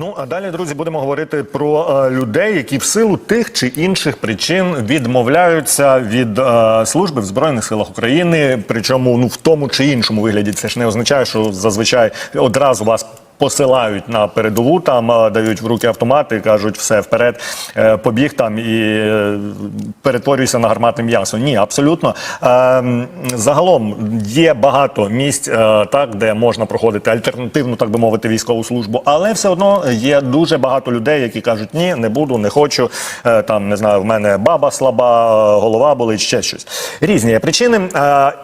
Ну а далі, друзі, будемо говорити про е, людей, які в силу тих чи інших причин відмовляються від е, служби в збройних силах України. Причому ну в тому чи іншому вигляді це ж не означає, що зазвичай одразу вас. Посилають на передову, там дають в руки автомати, кажуть, все вперед, е, побіг там і е, перетворюйся на гарматне м'ясо. Ні, абсолютно. Е, загалом є багато місць, так де можна проходити альтернативну, так би мовити, військову службу, але все одно є дуже багато людей, які кажуть, ні, не буду, не хочу. Там не знаю, в мене баба слаба, голова болить, ще щось. Різні причини.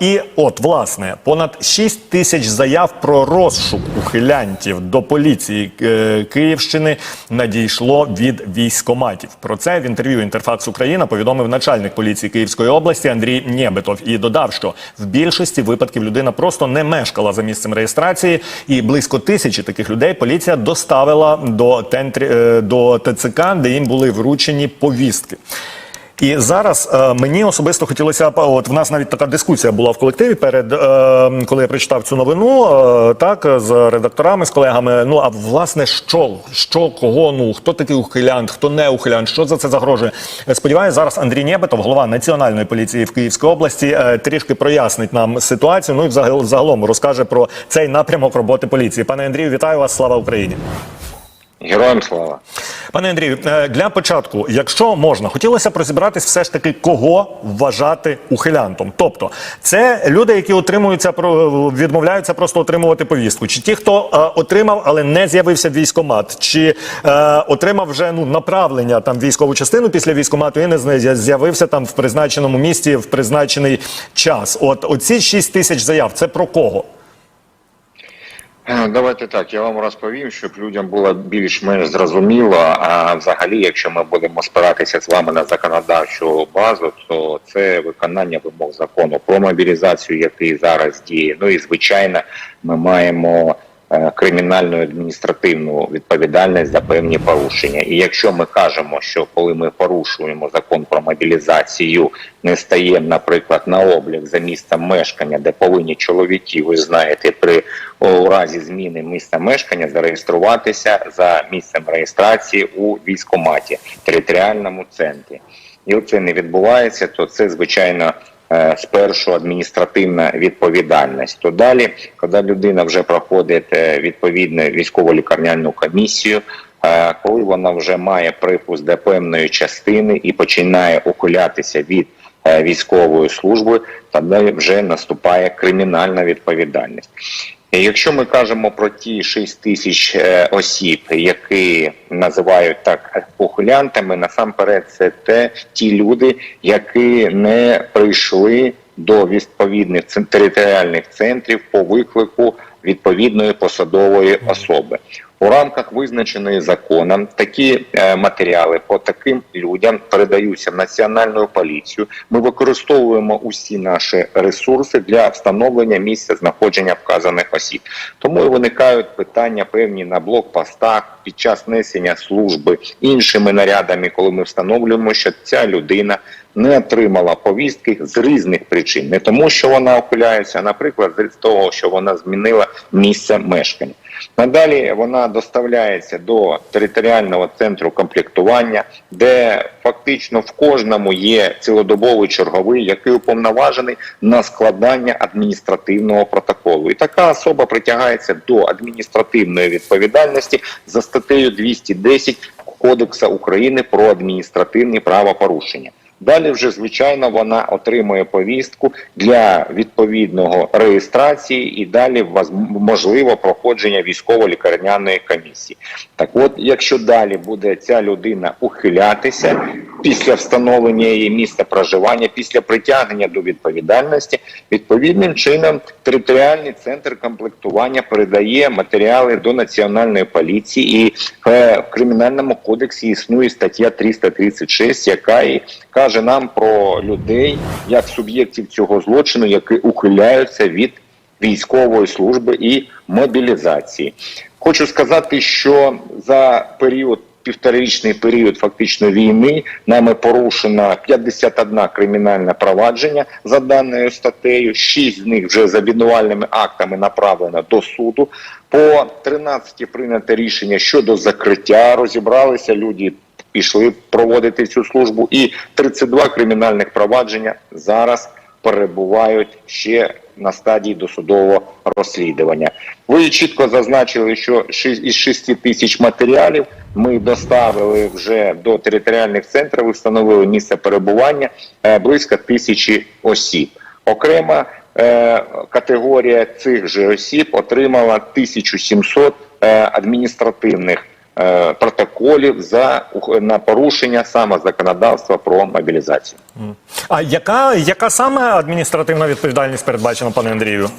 І от, власне, понад 6 тисяч заяв про розшук ухилянтів до поліції е, Київщини надійшло від військоматів. Про це в інтерв'ю Інтерфакс Україна повідомив начальник поліції Київської області Андрій Нєбетов і додав, що в більшості випадків людина просто не мешкала за місцем реєстрації, і близько тисячі таких людей поліція доставила до тентрі е, до ТЦК, де їм були вручені повістки. І зараз е, мені особисто хотілося от в нас навіть така дискусія була в колективі перед е, коли я прочитав цю новину, е, так з редакторами, з колегами. Ну а власне, що, що, кого, ну хто такий ухилянт, хто не ухилянт, що за це загрожує? Е, Сподіваюся, зараз Андрій Нєбетов, голова національної поліції в Київській області, е, трішки прояснить нам ситуацію. Ну і взагал- загалом розкаже про цей напрямок роботи поліції. Пане Андрію, вітаю вас! Слава Україні! Героям слава. Пане Андрію, е, для початку, якщо можна, хотілося б розібратись все ж таки, кого вважати ухилянтом. Тобто, це люди, які отримуються відмовляються просто отримувати повістку, чи ті, хто е, отримав, але не з'явився в військкомат, чи е, отримав вже ну направлення там військову частину після військкомату і не з'явився там в призначеному місці в призначений час. От оці 6 тисяч заяв, це про кого? Е, Давайте так, я вам розповім, щоб людям було більш-менш зрозуміло. А взагалі, якщо ми будемо спиратися з вами на законодавчу базу, то це виконання вимог закону про мобілізацію, який зараз діє. Ну і звичайно, ми маємо кримінальну адміністративну відповідальність за певні порушення. І якщо ми кажемо, що коли ми порушуємо закон про мобілізацію, не стаємо, наприклад, на облік за місцем мешкання, де повинні чоловіки, ви знаєте, при у разі зміни місця мешкання зареєструватися за місцем реєстрації у військкоматі, територіальному центрі. І оце не відбувається, то це звичайно е, спершу адміністративна відповідальність. То далі, коли людина вже проходить е, відповідну військово-лікарняну комісію. е, Коли вона вже має припуск до певної частини і починає ухилятися від е, військової служби, тоді вже наступає кримінальна відповідальність. Якщо ми кажемо про ті 6 тисяч е, осіб, які називають так похулянтами, насамперед це те ті люди, які не прийшли до відповідних територіальних центрів по виклику відповідної посадової особи. У рамках визначеної законом такі е, матеріали по таким людям передаються в національну поліцію. Ми використовуємо усі наші ресурси для встановлення місця знаходження вказаних осіб. Тому і виникають питання певні на блокпостах під час несення служби іншими нарядами, коли ми встановлюємо, що ця людина не отримала повістки з різних причин, не тому, що вона ухиляється, а наприклад, з того, що вона змінила місце мешкання. Надалі вона доставляється до територіального центру комплектування, де фактично в кожному є цілодобовий черговий, який уповноважений на складання адміністративного протоколу. І така особа притягається до адміністративної відповідальності за статтею 210 Кодексу України про адміністративні правопорушення. Далі вже звичайно вона отримує повістку для відповідного реєстрації і далі можливо проходження військово-лікарняної комісії. Так, от, якщо далі буде ця людина ухилятися після встановлення її місця проживання, після притягнення до відповідальності, відповідним чином територіальний центр комплектування передає матеріали до національної поліції, і е, в кримінальному кодексі існує стаття 336, яка і каже нам про людей як суб'єктів цього злочину, які ухиляються від військової служби і мобілізації. Хочу сказати, що за період півторарічний період фактично війни нами порушено 51 кримінальне провадження за даною статтею. 6 з них вже з обвинувальними актами направлено до суду. По 13 прийнято рішення щодо закриття. Розібралися люди. Пішли проводити цю службу, і 32 кримінальних провадження зараз перебувають ще на стадії досудового розслідування. Ви чітко зазначили, що із 6 тисяч матеріалів ми доставили вже до територіальних центрів, встановили місце перебування е, близько тисячі осіб. Окрема е, категорія цих же осіб отримала 1700 е, адміністративних протоколів за на порушення саме законодавства про мобілізацію. А яка, яка саме адміністративна відповідальність передбачена, пане Андрію?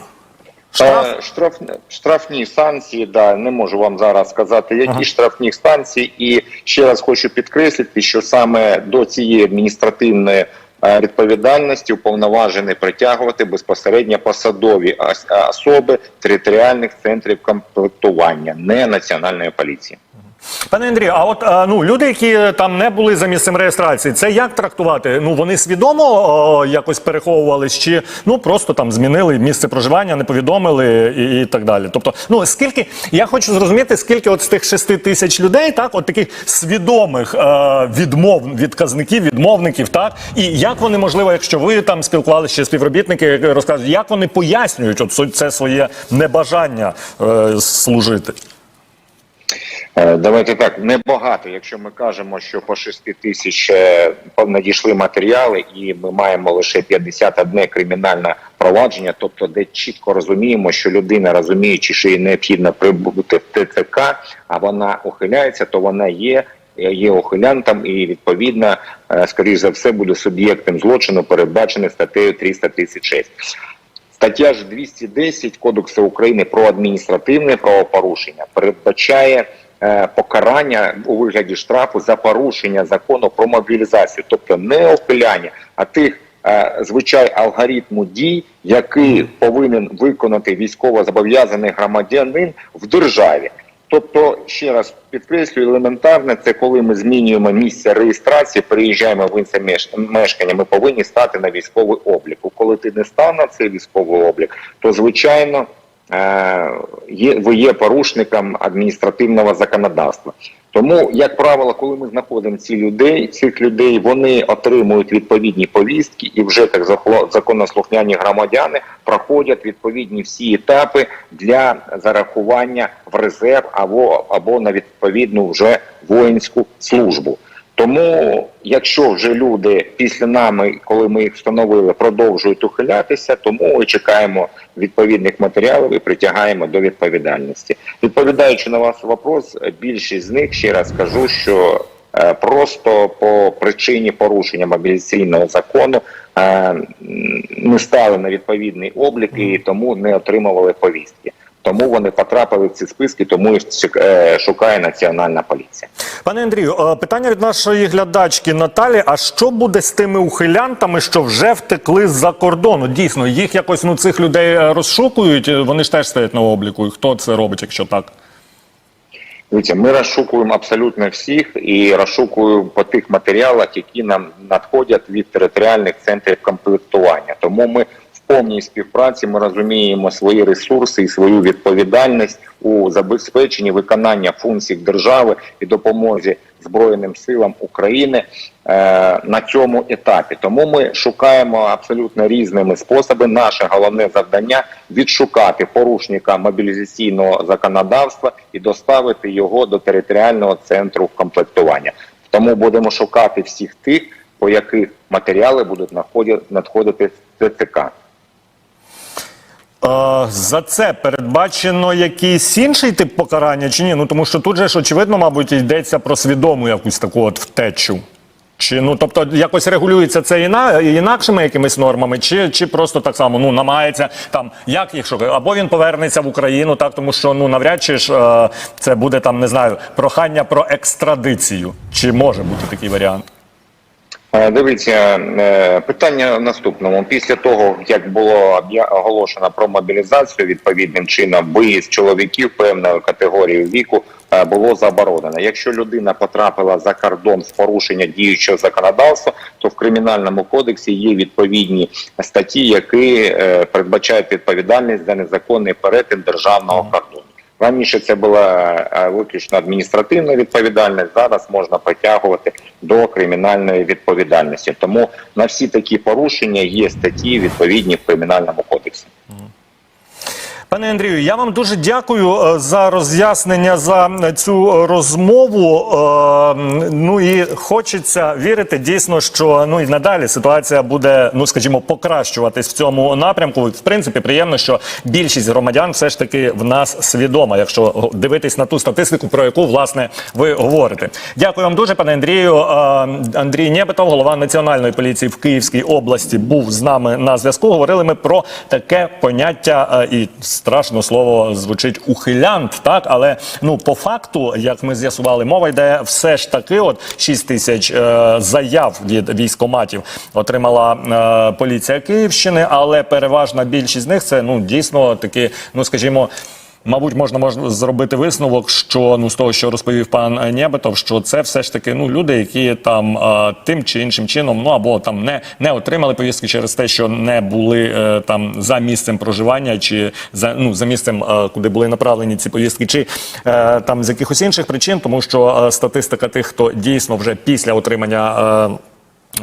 Штраф? Е, штраф, штрафні санкції, да, не можу вам зараз сказати, які Ага. штрафні санкції. І ще раз хочу підкреслити, що саме до цієї адміністративної е, відповідальності уповноважені притягувати безпосередньо посадові ос- е, особи територіальних центрів комплектування, не національної поліції. Пане Андрію, а от е, ну люди, які там не були за місцем реєстрації, це як трактувати? Ну вони свідомо о, якось переховувались, чи ну просто там змінили місце проживання, не повідомили і, і так далі. Тобто, ну скільки я хочу зрозуміти, скільки от з тих шести тисяч людей, так, от таких свідомих е, відмов відказників, відмовників, так і як вони можливо, якщо ви там спілкувалися ще співробітники, розказують, як вони пояснюють от це своє небажання е, служити. Е, Давайте так, небагато. Якщо ми кажемо, що по 6 тисяч е, надійшли матеріали, і ми маємо лише 51 кримінальне провадження, тобто де чітко розуміємо, що людина, розуміючи, що їй необхідно прибути в ТЦК, а вона ухиляється, то вона є. Є ухилянтом і відповідно, е, скоріш за все, буде суб'єктом злочину, передбачений статтею 336. Стаття ж 210 Кодексу України про адміністративне правопорушення передбачає е, покарання у вигляді штрафу за порушення закону про мобілізацію, тобто не ухиляння, а тих е, звичай алгоритму дій, який повинен виконати військово зобов'язаний громадянин в державі. Тобто, ще раз підкреслюю, елементарне це коли ми змінюємо місце реєстрації, переїжджаємо в інше мешкання. Ми повинні стати на військовий облік. Коли ти не став на цей військовий облік, то звичайно е, є ви є порушником адміністративного законодавства. Тому, як правило, коли ми знаходимо ці людей, цих людей вони отримують відповідні повістки, і вже так законослухняні громадяни проходять відповідні всі етапи для зарахування в резерв або або на відповідну вже воїнську службу. Тому, якщо вже люди після нами, коли ми їх встановили, продовжують ухилятися, тому ми чекаємо відповідних матеріалів і притягаємо до відповідальності. Відповідаючи на ваш вопрос, більшість з них ще раз кажу, що е, просто по причині порушення мобілізаційного закону е, не стали на відповідний облік і тому не отримували повістки. Тому вони потрапили в ці списки, тому їх е, шукає національна поліція. Пане Андрію, е, питання від нашої глядачки Наталі: а що буде з тими ухилянтами, що вже втекли з-за кордону? Дійсно, їх якось ну цих людей е, розшукують. Вони ж теж стоять на обліку. І хто це робить, якщо так? Дивіться, ми розшукуємо абсолютно всіх і розшукуємо по тих матеріалах, які нам надходять від територіальних центрів комплектування. Тому ми повній співпраці ми розуміємо свої ресурси і свою відповідальність у забезпеченні виконання функцій держави і допомозі Збройним силам України е, на цьому етапі. Тому ми шукаємо абсолютно різними способами. Наше головне завдання відшукати порушника мобілізаційного законодавства і доставити його до територіального центру комплектування. Тому будемо шукати всіх тих, по яких матеріали будуть надходити, з ТЦК. За це передбачено якийсь інший тип покарання чи ні? Ну тому що тут же ж очевидно, мабуть, йдеться про свідому якусь таку от втечу. Чи ну тобто якось регулюється це іна, інакшими якимись нормами, чи, чи просто так само ну намагається там, як їх шукає, або він повернеться в Україну, так тому що ну навряд чи ж е, це буде там, не знаю, прохання про екстрадицію. Чи може бути такий варіант? Е, Дивіться, е, питання в наступному. Після того, як було оголошено про мобілізацію відповідним чином, виїзд чоловіків певної категорії віку е, було заборонено. Якщо людина потрапила за кордон з порушення діючого законодавства, то в кримінальному кодексі є відповідні статті, які передбачають відповідальність за незаконний перетин державного кордону. Раніше це була виключно адміністративна відповідальність. Зараз можна притягувати до кримінальної відповідальності. Тому на всі такі порушення є статті відповідні в кримінальному кодексі. Пане Андрію, я вам дуже дякую е, за роз'яснення за цю розмову. Е, Ну і хочеться вірити дійсно, що ну і надалі ситуація буде, ну скажімо, покращуватись в цьому напрямку. В принципі, приємно, що більшість громадян все ж таки в нас свідома, якщо дивитись на ту статистику, про яку власне ви говорите. Дякую вам дуже, пане Андрію. Е, Андрій Нєбетов, голова національної поліції в Київській області, був з нами на зв'язку. Говорили ми про таке поняття е, і страшно слово звучить ухилянт, так але ну по факту, як ми з'ясували, мова йде все ж таки. От 6 тисяч е, заяв від військоматів отримала е, поліція Київщини, але переважна більшість з них це ну дійсно такі, ну скажімо. Мабуть, можна можна зробити висновок, що ну з того, що розповів пан Нєбетов, що це все ж таки ну люди, які там е, тим чи іншим чином, ну або там не, не отримали повістки через те, що не були е, там за місцем проживання, чи за ну за місцем, е, куди були направлені ці повістки, чи е, там з якихось інших причин, тому що е, статистика тих, хто дійсно вже після отримання. Е,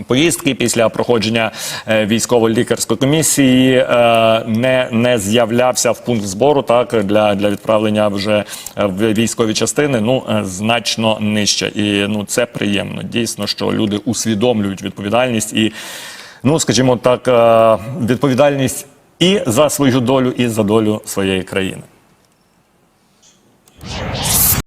Поїздки після проходження е, військово-лікарської комісії е, не, не з'являвся в пункт збору так для, для відправлення вже е, в військові частини. Ну значно нижче, і ну це приємно. Дійсно, що люди усвідомлюють відповідальність і, ну скажімо так, відповідальність і за свою долю, і за долю своєї країни.